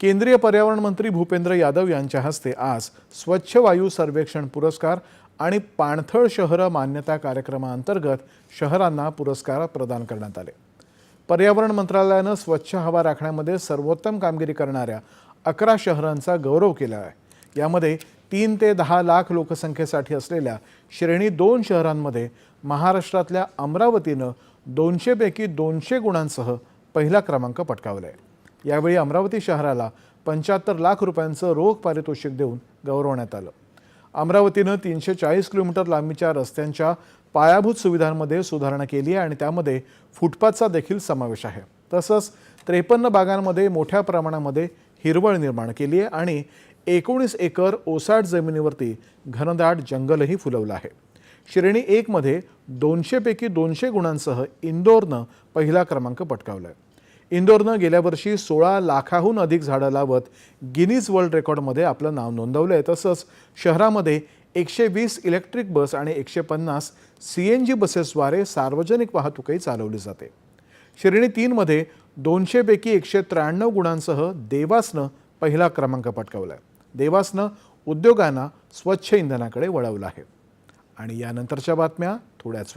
केंद्रीय पर्यावरण मंत्री भूपेंद्र यादव यांच्या हस्ते आज स्वच्छ वायू सर्वेक्षण पुरस्कार आणि पाणथळ शहरं मान्यता कार्यक्रमाअंतर्गत शहरांना पुरस्कार प्रदान करण्यात आले. पर्यावरण मंत्रालयानं स्वच्छ हवा राखण्यामध्ये सर्वोत्तम कामगिरी करणाऱ्या अकरा शहरांचा गौरव केला आहे. यामध्ये तीन ते दहा लाख लोकसंख्येसाठी असलेल्या श्रेणी दोन शहरांमध्ये महाराष्ट्रातल्या अमरावतीनं दोनशेपैकी दोनशे गुणांसह पहिला क्रमांक पटकावला आहे. यावेळी अमरावती शहराला पंच्याहत्तर लाख रुपयांचं रोख पारितोषिक देऊन गौरवण्यात आलं. अमरावतीनं तीनशे चाळीस किलोमीटर लांबीच्या रस्त्यांच्या पायाभूत सुविधांमध्ये सुधारणा केली आहे आणि त्यामध्ये फुटपाथचा देखील समावेश आहे. तसंच त्रेपन्न बागांमध्ये मोठ्या प्रमाणामध्ये हिरवळ निर्माण केली आहे आणि एकोणीस एकर ओसाड जमिनीवरती घनदाट जंगलही फुलवलं आहे. श्रेणी एकमध्ये दोनशेपैकी दोनशे गुणांसह इंदोरनं पहिला क्रमांक पटकावला आहे इंदोरनं गेल्या वर्षी सोळा लाखाहून अधिक झाडं लावत गिनीज वर्ल्ड रेकॉर्डमध्ये आपलं नाव नोंदवलं आहे. तसंच शहरामध्ये एकशे वीस इलेक्ट्रिक बस आणि एकशे पन्नास सी एन जी बसेसद्वारे सार्वजनिक वाहतूकही चालवली जाते. श्रेणी तीनमध्ये दोनशेपैकी एकशे त्र्याण्णव गुणांसह देवासनं पहिला क्रमांक पटकावला आहे. देवासनं उद्योगांना स्वच्छ इंधनाकडे वळवलं आहे. आणि यानंतरच्या बातम्या थोड्याच वेळा